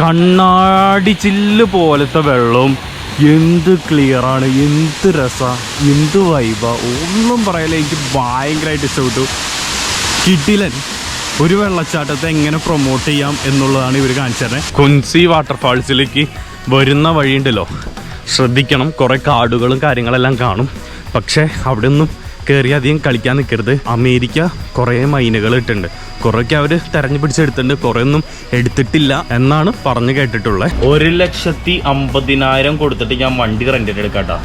കണ്ണാടി ചില്ല് പോലത്തെ വെള്ളവും എന്ത് ക്ലിയർ ആണ് എന്ത് രസ എന്ത് വൈബ ഒന്നും പറയല എനിക്ക് ഭയങ്കരമായിട്ട് ഇഷ്ടപ്പെട്ടു. കിട്ടിലൻ ഒരു വെള്ളച്ചാട്ടത്തെ എങ്ങനെ പ്രൊമോട്ട് ചെയ്യാം എന്നുള്ളതാണ് ഇവർ കാണിച്ചു തരുന്നത് കുൻസി വാട്ടർഫാൾസിലേക്ക് വരുന്ന വഴിയുണ്ടല്ലോ. ശ്രദ്ധിക്കണം കുറേ കാടുകളും കാര്യങ്ങളെല്ലാം കാണും. പക്ഷേ അവിടെ ഒന്നും കയറി അധികം കളിക്കാൻ നിൽക്കരുത് അമേരിക്ക കുറേ മൈനുകൾ ഇട്ടുണ്ട് കുറേയൊക്കെ അവർ തെരഞ്ഞു പിടിച്ചെടുത്തിട്ടുണ്ട്. കുറേ ഒന്നും എടുത്തിട്ടില്ല എന്നാണ് പറഞ്ഞു കേട്ടിട്ടുള്ളത്. ഒരു ലക്ഷത്തി അമ്പതിനായിരം കൊടുത്തിട്ട് ഞാൻ വണ്ടി റെന്റിന് എടുക്കാട്ടാ.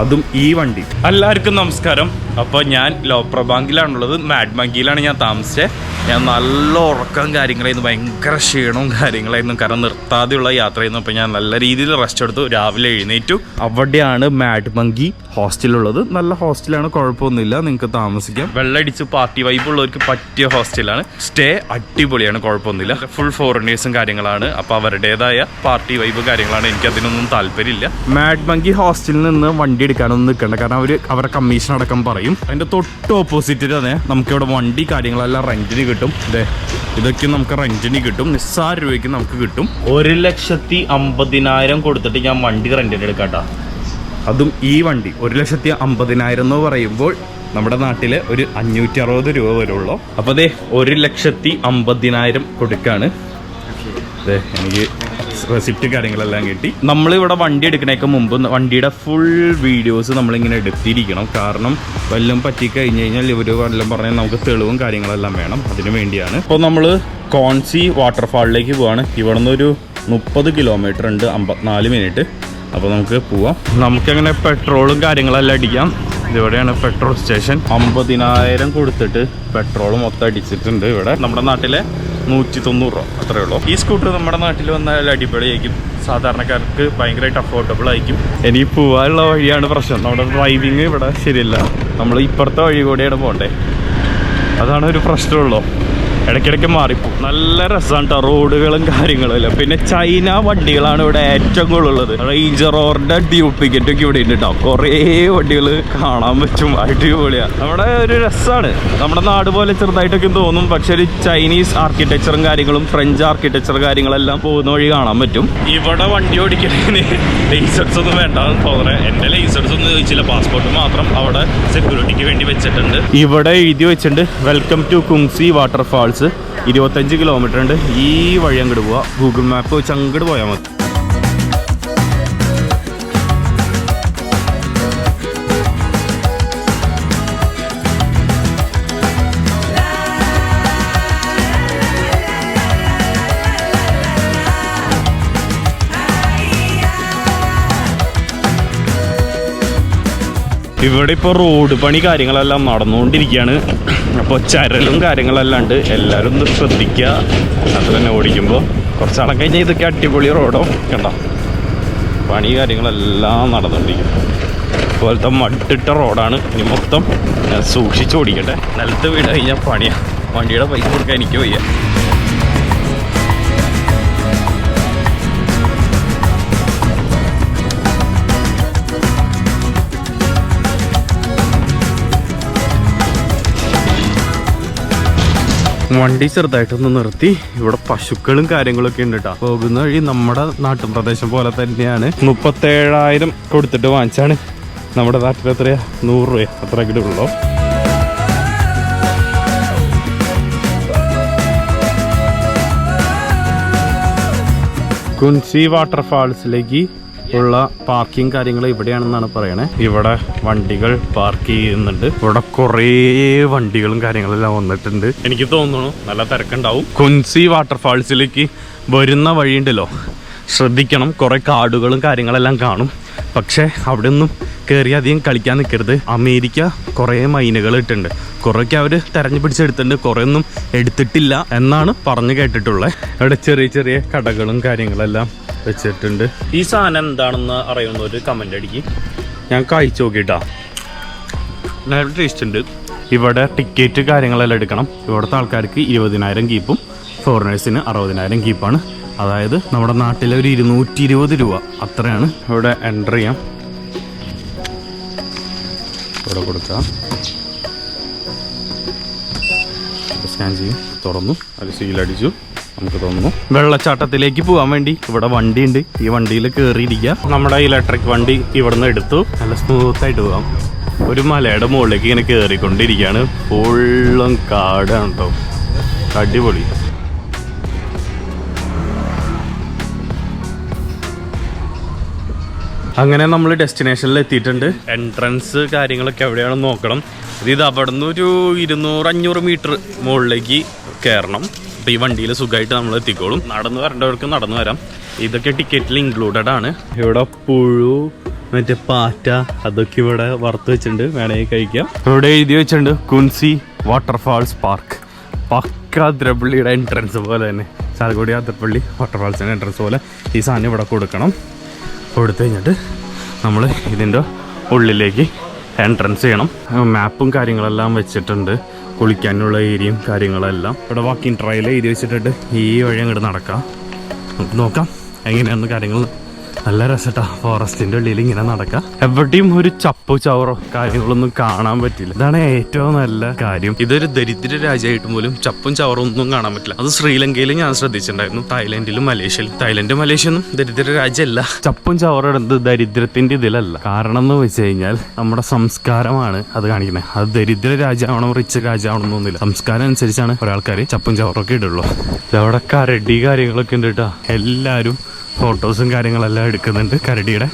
അതും ഈ വണ്ടി. എല്ലാവർക്കും നമസ്കാരം. അപ്പോൾ ഞാൻ ലോപ്ര ബാങ്കിലാണുള്ളത് മാഡ് ബാങ്കിലാണ് ഞാൻ താമസിച്ചത് ഞാൻ നല്ല ഉറക്കം കാര്യങ്ങളായിരുന്നു. ഭയങ്കര ക്ഷീണവും കാര്യങ്ങളായിരുന്നു. കാരണം നിർത്താതെയുള്ള യാത്രയായിരുന്നു. അപ്പോൾ ഞാൻ നല്ല രീതിയിൽ റെസ്റ്റ് എടുത്തു. രാവിലെ എഴുന്നേറ്റു. അവിടെയാണ് മാഡ് മങ്കി ഹോസ്റ്റലുള്ളത് നല്ല ഹോസ്റ്റലാണ് കുഴപ്പമൊന്നുമില്ല. നിങ്ങൾക്ക് താമസിക്കാം. വെള്ളടിച്ച് പാർട്ടി വൈബ് ഉള്ളവർക്ക് പറ്റിയ ഹോസ്റ്റലാണ് സ്റ്റേ അടിപൊളിയാണ്. കുഴപ്പമൊന്നുമില്ല. ഫുൾ ഫോറിനേഴ്സും കാര്യങ്ങളാണ്. അപ്പോൾ അവരുടേതായ പാർട്ടി വൈബ് കാര്യങ്ങളാണ്. എനിക്ക് അതിനൊന്നും താല്പര്യമില്ല. മാഡ് മങ്കി ഹോസ്റ്റലിൽ നിന്ന് വണ്ടി എടുക്കാനൊന്നും നിൽക്കണ്ട. കാരണം അവർ അവരുടെ കമ്മീഷൻ അടക്കം പറയും. അതിന്റെ തൊട്ട് ഓപ്പോസിറ്റ് തന്നെ നമുക്ക് ഇവിടെ വണ്ടി കാര്യങ്ങളെല്ലാം റെന്റിന് കിട്ടും. അതെ ഇതൊക്കെ നമുക്ക് റെന്റിന് കിട്ടും. നിസ്സാര രൂപയ്ക്ക് നമുക്ക് കിട്ടും. ഒരു ലക്ഷത്തി അമ്പതിനായിരം കൊടുത്തിട്ട് ഞാൻ വണ്ടി റെന്റിന് എടുക്കാട്ടാ. അതും ഈ വണ്ടി. ഒരു ലക്ഷത്തി അമ്പതിനായിരം എന്ന് പറയുമ്പോൾ നമ്മുടെ നാട്ടിലെ ഒരു അഞ്ഞൂറ്റി അറുപത് രൂപ വരുള്ളൂ. അപ്പോൾ അതെ ഒരു ലക്ഷത്തി അമ്പതിനായിരം കൊടുക്കാണ്. അതെ എനിക്ക് റെസിപ്റ്റ് കാര്യങ്ങളെല്ലാം കിട്ടി. നമ്മളിവിടെ വണ്ടി എടുക്കണേക്ക് മുമ്പ് വണ്ടിയുടെ ഫുൾ വീഡിയോസ് നമ്മളിങ്ങനെ എടുത്തിരിക്കണം. കാരണം വല്ലതും പറ്റി കഴിഞ്ഞ് കഴിഞ്ഞാൽ ഇവർ വല്ലതും പറഞ്ഞാൽ നമുക്ക് തെളിവും കാര്യങ്ങളെല്ലാം വേണം. അതിനു വേണ്ടിയാണ്. അപ്പോൾ നമ്മൾ കോൺസി വാട്ടർഫാളിലേക്ക് പോവാണ്. ഇവിടെ നിന്ന് ഒരു മുപ്പത് കിലോമീറ്റർ ഉണ്ട് അമ്പത്തിനാല് മിനിറ്റ് അപ്പോൾ നമുക്ക് പോവാം. നമുക്കങ്ങനെ പെട്രോളും കാര്യങ്ങളെല്ലാം അടിക്കാം. ഇവിടെയാണ് പെട്രോൾ സ്റ്റേഷൻ? അമ്പതിനായിരം കൊടുത്തിട്ട് പെട്രോൾ മൊത്തം അടിച്ചിട്ടുണ്ട് ഇവിടെ. നമ്മുടെ നാട്ടിലെ നൂറ്റി തൊണ്ണൂറ് രൂപ അത്രേ ഉള്ളൂ. ഈ സ്കൂട്ടർ നമ്മുടെ നാട്ടിൽ വന്നാൽ അടിപൊളിയായിരിക്കും. സാധാരണക്കാർക്ക് ഭയങ്കരമായിട്ട് അഫോർഡബിൾ ആയിരിക്കും. ഇനി പോവാനുള്ള വഴിയാണ് പ്രശ്നം. നമ്മുടെ ഡ്രൈവിങ് ഇവിടെ ശരിയല്ല. നമ്മൾ ഇപ്പുറത്തെ വഴി കൂടെയാണ് പോകണ്ടേ. അതാണ് ഒരു പ്രശ്നമുള്ളൂ. ഇടയ്ക്കിടയ്ക്ക് മാറിപ്പോവും. നല്ല രസമാണ് കേട്ടോ റോഡുകളും കാര്യങ്ങളും പിന്നെ ചൈന വണ്ടികളാണ് ഇവിടെ ഏറ്റവും കൂടുതലുള്ളത്. റേഞ്ചർ ഓറിന്റെ ഡ്യൂപ്ലിക്കറ്റ് ഒക്കെ ഇവിടെ ഉണ്ട് കേട്ടോ കുറേ വണ്ടികൾ കാണാൻ പറ്റും. അടിപൊളിയാണ് നമ്മുടെ ഒരു രസമാണ് നമ്മുടെ നാട് പോലെ ചെറുതായിട്ടൊക്കെ തോന്നും. പക്ഷെ ഒരു ചൈനീസ് ആർക്കിടെക്ചറും കാര്യങ്ങളും ഫ്രഞ്ച് ആർക്കിടെക്ചർ കാര്യങ്ങളെല്ലാം പോകുന്ന വഴി കാണാൻ പറ്റും. ഇവിടെ വണ്ടി ഓടിക്കണ ലൈസൻസ് ഒന്നും വേണ്ട എന്റെ ലൈസൻസ് ഒന്നും ചോദിച്ചില്ല. പാസ്പോർട്ട് മാത്രം അവിടെ സെക്യൂരിറ്റിക്ക് വേണ്ടി വെച്ചിട്ടുണ്ട്. ഇവിടെ എഴുതി വെച്ചിട്ടുണ്ട്. വെൽക്കം ടു കുങ്സി വാട്ടർഫാൾസ് ഇരുപത്തഞ്ച് കിലോമീറ്റർ ഉണ്ട്. ഈ വഴി അങ്ങോട്ട് പോവുക ഗൂഗിൾ മാപ്പ് വെച്ച് അങ്ങോട്ട് പോയാൽ മതി. ഇവിടെ ഇപ്പോൾ റോഡ് പണി കാര്യങ്ങളെല്ലാം നടന്നുകൊണ്ടിരിക്കുകയാണ്. അപ്പോൾ ചരലും കാര്യങ്ങളെല്ലാം ഉണ്ട്. എല്ലാവരും ഒന്ന് ശ്രദ്ധിക്കുക. അത് തന്നെ ഓടിക്കുമ്പോൾ കുറച്ചാളം കഴിഞ്ഞാൽ ഇതൊക്കെ അടിപൊളി റോഡോ കണ്ടോ? പണി കാര്യങ്ങളെല്ലാം നടന്നുകൊണ്ടിരിക്കും അതുപോലത്തെ മട്ടിട്ട റോഡാണ് ഇനി മൊത്തം. സൂക്ഷിച്ച് ഓടിക്കട്ടെ. നിലത്ത് വീട് കഴിഞ്ഞാൽ പണിയാണ് വണ്ടിയുടെ പൈസ കൊടുക്കാൻ എനിക്ക് വയ്യ. വണ്ടി ചെറുതായിട്ടൊന്ന് നിർത്തി. ഇവിടെ പശുക്കളും കാര്യങ്ങളൊക്കെ ഉണ്ട് കേട്ടോ പോകുന്ന വഴി നമ്മുടെ നാട്ടുപ്രദേശം പോലെ തന്നെയാണ്. മുപ്പത്തേഴായിരം കൊടുത്തിട്ട് വാങ്ങിച്ചാണ്. നമ്മുടെ നാട്ടിൽ എത്രയാ? നൂറ് രൂപ അത്ര കിട്ടുള്ളൂ. കുൻസി വാട്ടർഫാൾസിലേക്ക് ഉള്ള പാർക്കിംഗ് കാര്യങ്ങൾ ഇവിടെയാണെന്നാണ് പറയണേ. ഇവിടെ വണ്ടികൾ പാർക്ക് ചെയ്യുന്നുണ്ട്. ഇവിടെ കുറേ വണ്ടികളും കാര്യങ്ങളെല്ലാം വന്നിട്ടുണ്ട്. എനിക്ക് തോന്നുന്നു നല്ല തിരക്കുണ്ടാവും. കുൻസി വാട്ടർഫാൾസിലേക്ക് വരുന്ന വഴിയുണ്ടല്ലോ. ശ്രദ്ധിക്കണം കുറേ കാടുകളും കാര്യങ്ങളെല്ലാം കാണും. പക്ഷേ അവിടെ ഒന്നും കയറി അധികം കളിക്കാൻ നിൽക്കരുത് അമേരിക്ക കുറേ മൈനുകൾ ഇട്ടുണ്ട് കുറേയൊക്കെ അവർ തെരഞ്ഞു പിടിച്ചെടുത്തിട്ടുണ്ട്. കുറേ ഒന്നും എടുത്തിട്ടില്ല എന്നാണ് പറഞ്ഞു കേട്ടിട്ടുള്ളത് അവിടെ ചെറിയ ചെറിയ കടകളും കാര്യങ്ങളെല്ലാം വെച്ചിട്ടുണ്ട്. ഈ സാധനം എന്താണെന്ന് അറിയുന്ന ഒരു കമന്റ് അടിക്ക്. ഞാൻ കഴിച്ചു നോക്കിയിട്ടാ നല്ല ടേസ്റ്റ് ഉണ്ട്. ഇവിടെ ടിക്കറ്റ് കാര്യങ്ങളെല്ലാം എടുക്കണം. ഇവിടുത്തെ ആൾക്കാർക്ക് ഇരുപതിനായിരം കീപ്പും ഫോറിനേഴ്സിന് അറുപതിനായിരം കീപ്പാണ് അതായത് നമ്മുടെ നാട്ടിലെ ഒരു ഇരുന്നൂറ്റി ഇരുപത് രൂപ അത്രയാണ് ഇവിടെ എന്റർ ചെയ്യാം. ഇവിടെ കൊടുക്കുക. സ്കാൻ ചെയ്യും. തുറന്നു. അത് സീലടിച്ചു നമുക്ക് തോന്നുന്നു വെള്ളച്ചാട്ടത്തിലേക്ക് പോകാൻ വേണ്ടി ഇവിടെ വണ്ടി ഉണ്ട് ഈ വണ്ടിയിൽ കയറിയിരിക്കുക. നമ്മുടെ ഇലക്ട്രിക് വണ്ടി ഇവിടുന്ന് എടുത്തു. നല്ല സ്മൂത്ത് ആയിട്ട് പോകാം. ഒരു മലയുടെ മുകളിലേക്ക് ഇങ്ങനെ കയറിക്കൊണ്ടിരിക്കുകയാണ്. ഫുള്ളും കാടാണ് കേട്ടോ അടിപൊളി. അങ്ങനെ നമ്മൾ ഡെസ്റ്റിനേഷനിൽ എത്തിയിട്ടുണ്ട്. എൻട്രൻസ് കാര്യങ്ങളൊക്കെ എവിടെയാണെന്ന് നോക്കണം. ഇത് അവിടെ നിന്ന് ഒരു ഇരുന്നൂറ് അഞ്ഞൂറ് മീറ്റർ മുകളിലേക്ക് കയറണം. അപ്പോൾ ഈ വണ്ടിയിൽ സുഖമായിട്ട് നമ്മൾ എത്തിക്കോളും. നടന്ന് വരേണ്ടവർക്ക് നടന്നു വരാം. ഇതൊക്കെ ടിക്കറ്റിൽ ഇൻക്ലൂഡഡ് ആണ്. ഇവിടെ പുഴു മറ്റേ പാറ്റ അതൊക്കെ ഇവിടെ വറുത്ത് വെച്ചിട്ടുണ്ട്. വേണമെങ്കിൽ കഴിക്കാം. ഇവിടെ എഴുതി വെച്ചിട്ടുണ്ട് കുൻസി വാട്ടർഫാൾസ് പാർക്ക് പക്ക അതിരപ്പള്ളിയുടെ എൻട്രൻസ് പോലെ തന്നെ. ചാലക്കുടി അതിരപ്പള്ളി വാട്ടർഫാൾസിന്റെ എൻട്രൻസ് പോലെ ഈ സാധനം ഇവിടെ കൊടുക്കണം. കൊടുത്തു കഴിഞ്ഞിട്ട് നമ്മൾ ഇതിന്റെ ഉള്ളിലേക്ക് എൻട്രൻസ് ചെയ്യണം. മാപ്പും കാര്യങ്ങളെല്ലാം വെച്ചിട്ടുണ്ട്. കുളിക്കാനുള്ള ഏരിയയും കാര്യങ്ങളെല്ലാം. ഇവിടെ വാക്കിംഗ് ട്രയൽ എഴുതി വെച്ചിട്ടുണ്ട്. ഈ വഴി അങ്ങോട്ട് നടക്കാം. നമുക്ക് നോക്കാം. എങ്ങനെയാണ് കാര്യങ്ങൾ നല്ല രസട്ടാ. ഫോറസ്റ്റിന്റെ ഉള്ളിൽ ഇങ്ങനെ നടക്കാം. എവിടെയും ഒരു ചപ്പു ചവറോ കാര്യങ്ങളൊന്നും കാണാൻ പറ്റില്ല. ഇതാണ് ഏറ്റവും നല്ല കാര്യം. ഇതൊരു ദരിദ്ര രാജ്യമായിട്ട് പോലും ചപ്പും ചവറും ഒന്നും കാണാൻ പറ്റില്ല. അത് ശ്രീലങ്കയിൽ ഞാൻ ശ്രദ്ധിച്ചിട്ടുണ്ടായിരുന്നു. തായ്ലൻഡിലും മലേഷ്യയിലും. തായ്ലൻഡും മലേഷ്യ ഒന്നും ദരിദ്ര രാജ്യമല്ല. ചപ്പും ചവറും ഇടുന്നത് ദരിദ്രത്തിന്റെ ഇതിലല്ല. കാരണം എന്ന് വെച്ച് കഴിഞ്ഞാൽ നമ്മുടെ സംസ്കാരമാണ് അത് കാണിക്കുന്നത്. അത് ദരിദ്ര രാജ്യമാണോ റിച്ച് രാജ്യമാണെന്നൊന്നുമില്ല സംസ്കാരം അനുസരിച്ചാണ് ഒരാൾക്കാർ ചപ്പും ചവറൊക്കെ ഇടുള്ളൂ. അവിടെ കരടി കാര്യങ്ങളൊക്കെ ഉണ്ട് കേട്ടോ എല്ലാവരും ഫോട്ടോസും കാര്യങ്ങളെല്ലാം എടുക്കുന്നുണ്ട് കരടിയുടെ.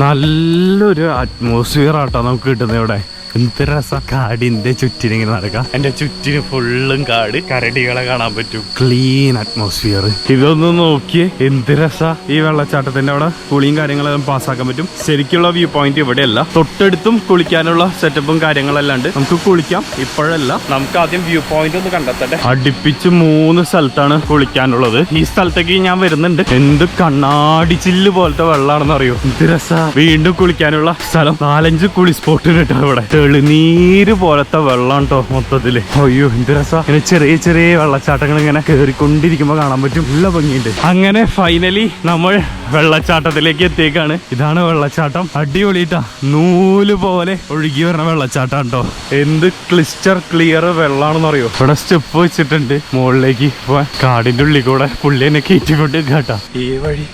നല്ലൊരു അറ്റ്മോസ്ഫിയർ ആട്ടോ നമുക്ക് കിട്ടുന്നത് ഇവിടെ. എന്ത് കാടിന്റെ ചുറ്റിനിങ്ങനെ നടക്കാം. എന്റെ ചുറ്റിന് ഫുള്ളും കാട്. കരടികളെ കാണാൻ പറ്റും. ക്ലീൻ അറ്റ്മോസ്ഫിയർ ഇതൊന്ന് നോക്കിയേ. എന്ത് രസ? ഈ വെള്ളച്ചാട്ടത്തിന്റെ അവിടെ കുളിയും കാര്യങ്ങളും പാസ്സാക്കാൻ പറ്റും. ശരിക്കുള്ള വ്യൂ പോയിന്റ് ഇവിടെയല്ല. തൊട്ടടുത്തും കുളിക്കാനുള്ള സെറ്റപ്പും കാര്യങ്ങളെല്ലാം ഉണ്ട് നമുക്ക് കുളിക്കാം. ഇപ്പോഴല്ല. നമുക്ക് ആദ്യം വ്യൂ പോയിന്റ് ഒന്ന് കണ്ടെത്തട്ടെ. അടുപ്പിച്ച് മൂന്ന് സ്ഥലത്താണ് കുളിക്കാനുള്ളത്. ഈ സ്ഥലത്തേക്ക് ഞാൻ വരുന്നുണ്ട്. എന്ത് കണ്ണാടി ചില്ല് പോലത്തെ വെള്ളമാണെന്ന് അറിയോ എന്ത് രസ? വീണ്ടും കുളിക്കാനുള്ള സ്ഥലം. നാലഞ്ച് കുളി സ്പോട്ട് കിട്ടാം ഇവിടെ. തെളിനീര് പോലത്തെ വെള്ളം കേട്ടോ മൊത്തത്തിൽ. അയ്യോ എന്ത് രസം. ഇങ്ങനെ ചെറിയ ചെറിയ വെള്ളച്ചാട്ടങ്ങൾ ഇങ്ങനെ കേറിക്കൊണ്ടിരിക്കുമ്പോ കാണാൻ പറ്റും. ഉള്ള ഭംഗിയുണ്ട്. അങ്ങനെ ഫൈനലി നമ്മൾ വെള്ളച്ചാട്ടത്തിലേക്ക് എത്തിയേക്കാണ്. ഇതാണ് വെള്ളച്ചാട്ടം. അടിപൊളിട്ടാ. നൂൽ പോലെ ഒഴുകി വരുന്ന വെള്ളച്ചാട്ടം കേട്ടോ എന്ത് ക്ലിസ്റ്റർ ക്ലിയർ വെള്ളമാണെന്ന് അറിയോ ഇവിടെ സ്റ്റെപ്പ് വെച്ചിട്ടുണ്ട്. മുകളിലേക്ക് പോവാൻ കാടിന്റെ ഉള്ളിൽ കൂടെ പുള്ളി എന്നെ കയറ്റിക്കൊണ്ട് കേട്ടാ ഈ വഴി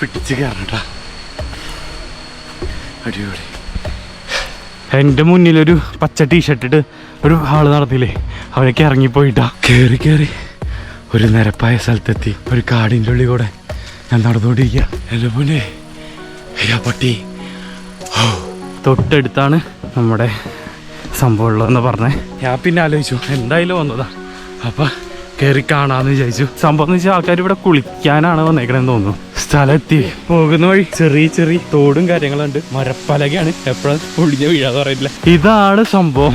പിടിച്ച് കയറട്ടാ അടിപൊളി. എന്റെ മുന്നിലൊരു പച്ച ടീഷർട്ട് ഇട്ട് ഒരു ആൾ നടത്തിയില്ലേ? അവിടേക്ക് ഇറങ്ങിപ്പോയിട്ടാ. കയറി കയറി ഒരു നിരപ്പായ സ്ഥലത്തെത്തി. ഒരു കാടിന്റെ ഉള്ളിൽ കൂടെ ഞാൻ നടന്നുകൊണ്ടിരിക്കുക എന്റെ മുന്നേ അയ്യാ പട്ടി. ഓ തൊട്ടടുത്താണ് നമ്മുടെ സംഭവം ഉള്ളതെന്ന് പറഞ്ഞേ. ഞാൻ പിന്നെ ആലോചിച്ചു എന്തായാലും വന്നതാ. അപ്പം കയറി കാണാമെന്ന് വിചാരിച്ചു. സംഭവം എന്ന് വെച്ചാൽ ആൾക്കാർ ഇവിടെ കുളിക്കാനാണ് വന്നേക്കണെന്ന് തോന്നുന്നു. സ്ഥലത്തി. പോകുന്ന വഴി ചെറിയ ചെറിയ തോടും കാര്യങ്ങളുണ്ട്. മരപ്പലകയാണ്. എപ്പോഴും പൊളിഞ്ഞ വീഴാന്ന് പറയില്ല ഇതാണ് സംഭവം.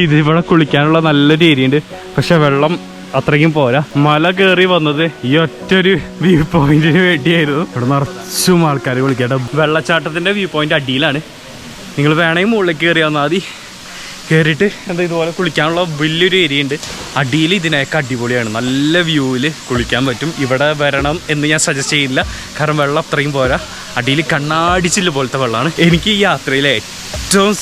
ഇതിവിടെ കുളിക്കാനുള്ള നല്ലൊരു ഏരിയ ഉണ്ട്. പക്ഷെ വെള്ളം അത്രയ്ക്കും പോരാ. മല കയറി വന്നത് ഈ ഒറ്റൊരു വ്യൂ പോയിന്റിന് വേണ്ടിയായിരുന്നു. ഇവിടെ നിറച്ചും ആൾക്കാർ കുളിക്കട്ടെ വെള്ളച്ചാട്ടത്തിന്റെ വ്യൂ പോയിന്റ് അടിയിലാണ്. നിങ്ങൾ വേണമെങ്കിൽ മുകളിലേക്ക് കയറി വന്നാൽ മതി. കയറിയിട്ട് എന്താ ഇതുപോലെ കുളിക്കാനുള്ള വലിയൊരു ഏരിയ ഉണ്ട്. അടിയിൽ ഇതിനൊക്കെ അടിപൊളിയാണ്. നല്ല വ്യൂവിൽ കുളിക്കാൻ പറ്റും. ഇവിടെ വരണം എന്ന് ഞാൻ സജസ്റ്റ് ചെയ്യില്ല കാരണം വെള്ളം അത്രയും പോരാ. അടിയിൽ കണ്ണാടിച്ചില്ല പോലത്തെ വെള്ളമാണ് എനിക്ക് ഈ യാത്രയിലെ ഏറ്റവും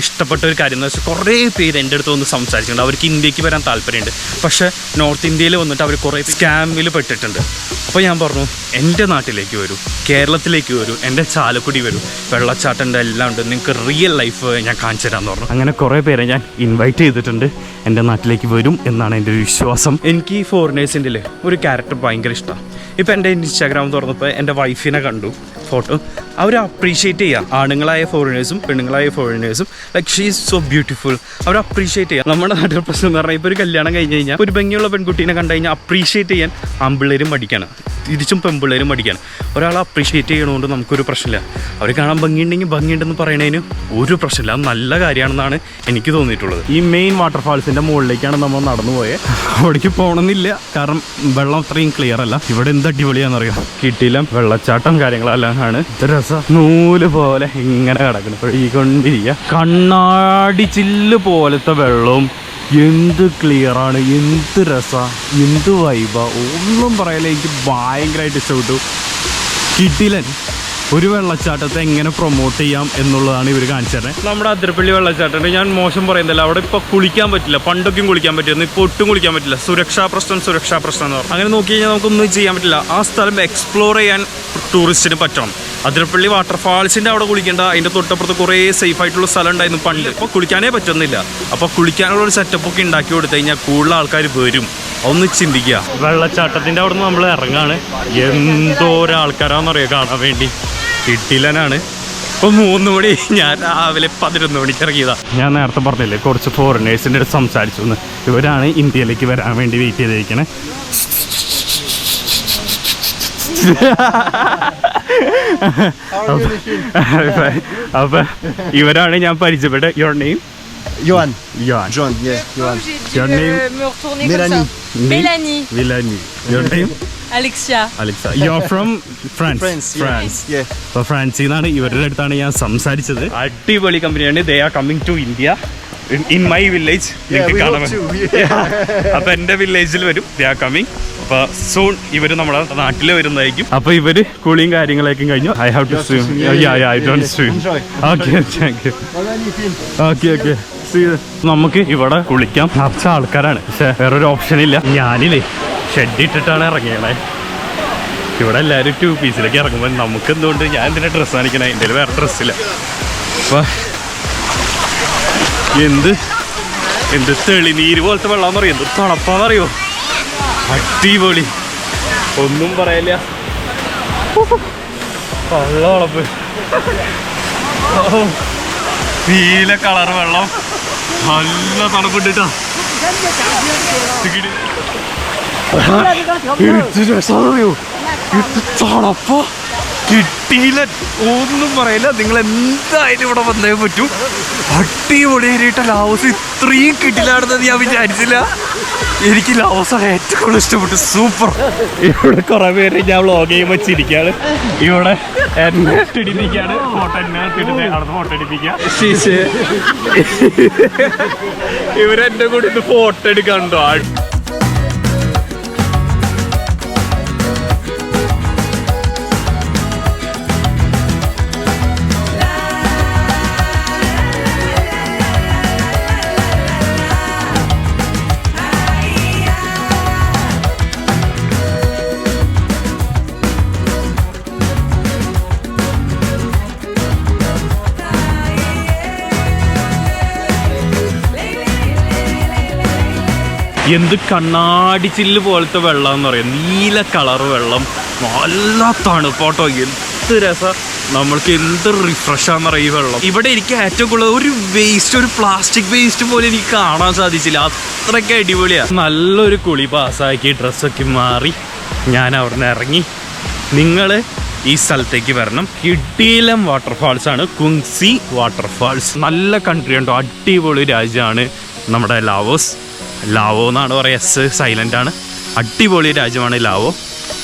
ഇഷ്ടപ്പെട്ട ഒരു കാര്യം എന്ന് വെച്ചാൽ കുറേ പേര് എന്റെ അടുത്ത് വന്ന് സംസാരിച്ചിട്ടുണ്ട്. അവർക്ക് ഇന്ത്യയ്ക്ക് വരാൻ താല്പര്യമുണ്ട്. പക്ഷേ നോർത്ത് ഇന്ത്യയിൽ വന്നിട്ട് അവർ കുറേ സ്കാമിൽ പെട്ടിട്ടുണ്ട്. അപ്പോൾ ഞാൻ പറഞ്ഞു എന്റെ നാട്ടിലേക്ക് വരൂ കേരളത്തിലേക്ക് വരൂ എന്റെ ചാലക്കുടി വരൂ വെള്ളച്ചാട്ടന്റെ എല്ലാം ഉണ്ട് നിങ്ങൾക്ക് റിയൽ ലൈഫ് ഞാൻ കാണിച്ചു തരാമെന്ന് പറഞ്ഞു. അങ്ങനെ കുറേ പേരെ ഞാൻ ഇൻവൈറ്റ് ചെയ്തിട്ടുണ്ട്. എന്റെ നാട്ടിലേക്ക് വരും എന്നാണ് എന്റെ ഒരു വിശ്വാസം. എനിക്ക് ഈ ഫോറിനേഴ്സിന്റെ ഒരു ക്യാരക്ടർ ഭയങ്കര ഇഷ്ടമാണ് ഇപ്പം എന്റെ ഇൻസ്റ്റാഗ്രാം തുറന്നപ്പോൾ എന്റെ വൈഫിനെ കണ്ടു. ഫോട്ടോ അവർ അപ്രീഷിയേറ്റ് ചെയ്യുക ആണുങ്ങളായ ഫോറിനേഴ്സും പെണ്ണുങ്ങളായ ഫോറിനേഴ്സും like she is so beautiful our appreciate ചെയ്യുക നമ്മുടെ നാട്ടിൽ പ്രശ്നം എന്ന് പറഞ്ഞാൽ ഇപ്പോൾ ഒരു കല്യാണം കഴിഞ്ഞ് കഴിഞ്ഞാൽ ഒരു ഭംഗിയുള്ള പെൺകുട്ടീനെ കണ്ടു കഴിഞ്ഞാൽ അപ്രീഷിയേറ്റ് ചെയ്യാൻ ആമ്പിള്ളേരും മടിക്കാണ്. തിരിച്ചും പെമ്പിള്ളേരും പഠിക്കാൻ ഒരാളെ അപ്രീഷിയേറ്റ് ചെയ്യണതുകൊണ്ട് നമുക്കൊരു പ്രശ്നമില്ല. അവർ കാണാൻ ഭംഗിയുണ്ടെങ്കിൽ ഭംഗിയുണ്ടെന്ന് പറയണതിന് ഒരു പ്രശ്നമില്ല. അത് നല്ല കാര്യമാണെന്നാണ് എനിക്ക് തോന്നിയിട്ടുള്ളത്. ഈ മെയിൻ വാട്ടർഫാൾസിന്റെ മുകളിലേക്കാണ് നമ്മൾ നടന്നു പോയത് അവിടേക്ക് പോകണമെന്നില്ല. കാരണം വെള്ളം അത്രയും ക്ലിയർ അല്ല. ഇവിടെ എന്ത് അടിപൊളിയാണെന്നറിയാം? കിട്ടിയില്ല. വെള്ളച്ചാട്ടം കാര്യങ്ങളെല്ലാം ആണ് രസം. നൂൽ പോലെ ഇങ്ങനെ കിടക്കുന്നു. കിടക്കണം ഒഴുകിക്കൊണ്ടിരിക്കുക കണ്ണാടി ചില്ല് പോലത്തെ വെള്ളവും എന്ത് ക്ലിയർ ആണ് എന്ത് രസ എന്ത് വൈബ ഒന്നും പറയല എനിക്ക് ഭയങ്കരമായിട്ട് ഇഷ്ടപ്പെട്ടു. കിട്ടിലൻ ഒരു വെള്ളച്ചാട്ടത്തെ എങ്ങനെ പ്രൊമോട്ട് ചെയ്യാം എന്നുള്ളതാണ് ഇവർ കാണിച്ചത് നമ്മുടെ അതിരപ്പള്ളി വെള്ളച്ചാട്ടം ഞാൻ മോശം പറയുന്നില്ല. അവിടെ ഇപ്പോൾ കുളിക്കാൻ പറ്റില്ല. പണ്ടൊക്കെയും കുളിക്കാൻ പറ്റിയിരുന്നു. ഇപ്പോൾ ഒട്ടും കുളിക്കാൻ പറ്റില്ല. സുരക്ഷാ പ്രശ്നം സുരക്ഷാ പ്രശ്നം എന്ന് പറഞ്ഞു. അങ്ങനെ നോക്കി കഴിഞ്ഞാൽ നമുക്കൊന്നും ചെയ്യാൻ പറ്റില്ല. ആ സ്ഥലം എക്സ്പ്ലോർ ചെയ്യാൻ ടൂറിസ്റ്റിന് പറ്റണം. അതിരപ്പള്ളി വാട്ടർഫാൾസിന്റെ അവിടെ കുളിക്കേണ്ട. അതിന്റെ തൊട്ടപ്പുറത്ത് കുറേ സേഫ് ആയിട്ടുള്ള സ്ഥലം ഉണ്ടായിരുന്നു പണ്ട്. അപ്പൊ കുളിക്കാനേ പറ്റുന്നില്ല. അപ്പോൾ കുളിക്കാനുള്ള ഒരു സെറ്റപ്പ് ഒക്കെ ഉണ്ടാക്കി കൊടുത്തു കഴിഞ്ഞാൽ കൂടുതൽ ആൾക്കാർ വരും. ഒന്ന് ചിന്തിക്കുക. വെള്ളച്ചാട്ടത്തിന്റെ അവിടെ നിന്ന് നമ്മൾ ഇറങ്ങാണ്. എന്തോരാൾക്കാരാണെന്നറിയോ കാണാൻ വേണ്ടി. ഇട്ടിലനാണ് ഇപ്പൊ മൂന്ന് മണി. ഞാൻ രാവിലെ പതിനൊന്ന് മണിക്ക് ഇറങ്ങിയതാ. ഞാൻ നേരത്തെ പറഞ്ഞില്ലേ കുറച്ച് ഫോറിനേഴ്സിന്റെ അടുത്ത് സംസാരിച്ചു ഇവരാണ് ഇന്ത്യയിലേക്ക് വരാൻ വേണ്ടി വെയിറ്റ് ചെയ്തിരിക്കണേ. അപ്പൊ ഇവരാണ് ഞാൻ പരിചയപ്പെട്ട your name Johan. യോൻ John, yeah, Johan. Your name? me retourner Mélanie. comme ça. Mélanie. Vilani your name Alexia. Alexia you from France. France France, yeah. അപ്പോൾ ഫ്രാൻസിൽ നിന്നാണ് ഇവരുടെ അടുത്താണ് ഞാൻ സംസാരിച്ചത് അടിപൊളി കമ്പനിയാണ് they are coming to India in my village to. Yeah. അപ്പൊ എന്റെ വില്ലേജിൽ വരും ദേ ആർ കമ്മിങ് അപ്പൊ സൂൺ ഇവർ നമ്മുടെ നാട്ടിൽ വരുന്നതായിരിക്കും. അപ്പൊ ഇവർ കൂളിയും കാര്യങ്ങളൊക്കെ കഴിഞ്ഞു. I have to swim I don't swim. Okay Magnifique. Okay okay നമുക്ക് ഇവിടെ കുളിക്കാം. നിറച്ച ആൾക്കാരാണ്. പക്ഷെ വേറൊരു ഓപ്ഷൻ ഇല്ല. ഞാനില്ലേ ഷെഡ് ഇട്ടിട്ടാണ് ഇറങ്ങിയണേ. ഇവിടെ എല്ലാവരും ടു പീസിലേക്ക് ഇറങ്ങുമ്പോൾ നമുക്ക് എന്തുകൊണ്ട് ഞാൻ എന്തിനാ ഡ്രസ്സ് കാണിക്കണേ? എന്റെ വേറെ ഡ്രസ്സില്ല അപ്പൊ എന്ത്? എന്ത് തെളിനീര് പോലത്തെ വെള്ളം പറയും എന്ത് തണുപ്പാന്നറിയോ? അടിപൊളി. ഒന്നും പറയില്ല. വെള്ളം ഉളപ്പ് ഓ നീല കളർ വെള്ളം. നല്ല ഇത് തണുപ്പ. കിട്ടിയില്ല. ഒന്നും പറയില്ല. നിങ്ങൾ എന്തായാലും ഇവിടെ വന്നേ പറ്റൂ. അടിപൊളിയായിട്ട് ലാവോസ് ഇത്രയും കിട്ടില്ലാണെന്ന് ഞാൻ വിചാരിച്ചില്ല. എനിക്ക് ലാവോസാണ് ഏറ്റവും കൂടുതൽ ഇഷ്ടപ്പെട്ടു സൂപ്പർ ഇവിടെ കുറെ പേര് ഞാൻ വ്ളോഗ് ചെയ്യുമ്പോൾ വെച്ചിരിക്കുകയാണ് ഇവിടെ എന്നെ ഇടിപ്പിക്കാണ് ഫോട്ടോ എന്നെ ഇട്ടിട്ട് അവിടെ ഫോട്ടോ ഇടിപ്പിക്കുക. ഇവരെന്റെ കൂടെ ഇത് ഫോട്ടോ എടുക്കാനുണ്ടോ എന്ത് കണ്ണാടി ചില്ല് പോലത്തെ വെള്ളം എന്ന് പറയാം. നീല കളർ വെള്ളം. നല്ല തണുപ്പോട്ടോ. എന്ത് രസം. നമ്മൾക്ക് എന്ത് റിഫ്രഷാന്ന് പറയും ഈ വെള്ളം. ഇവിടെ എനിക്ക് ഏറ്റവും കൂടുതൽ ഒരു വേസ്റ്റ് ഒരു പ്ലാസ്റ്റിക് വേസ്റ്റ് പോലും എനിക്ക് കാണാൻ സാധിച്ചില്ല. അത്രയ്ക്ക് അടിപൊളിയാണ് നല്ലൊരു കുളി പാസ്സാക്കി ഡ്രസ്സൊക്കെ മാറി ഞാൻ അവിടെ നിന്ന് ഇറങ്ങി. നിങ്ങൾ ഈ സ്ഥലത്തേക്ക് വരണം. കിട്ടിയിലം വാട്ടർഫാൾസ് ആണ്. കുങ്സി വാട്ടർഫാൾസ് നല്ല കൺട്രി ഉണ്ടോ? അടിപൊളി രാജ്യമാണ് നമ്മുടെ ലാവോസ്. ലാവോ എന്നാണ് പറയുക. എസ് സൈലന്റ് ആണ്. അടിപൊളി രാജ്യമാണ് ലാവോ.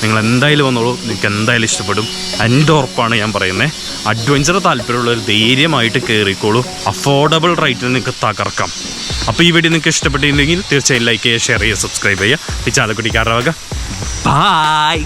നിങ്ങൾ എന്തായാലും വന്നോളൂ. നിങ്ങൾക്ക് എന്തായാലും ഇഷ്ടപ്പെടും. എന്റെ ഉറപ്പാണ് ഞാൻ പറയുന്നത്. അഡ്വഞ്ചർ താല്പര്യമുള്ളവർ ധൈര്യമായിട്ട് കയറിക്കോളൂ. അഫോർഡബിൾ റേറ്റിൽ നിങ്ങൾക്ക് തകർക്കാം. അപ്പോൾ ഈ വീഡിയോ നിങ്ങൾക്ക് ഇഷ്ടപ്പെട്ടിട്ടുണ്ടെങ്കിൽ തീർച്ചയായും ലൈക്ക് ചെയ്യുക ഷെയർ ചെയ്യുക സബ്സ്ക്രൈബ് ചെയ്യുക. ഈ ചാലക്കുടിക്കാരുടെ വക. ബായ്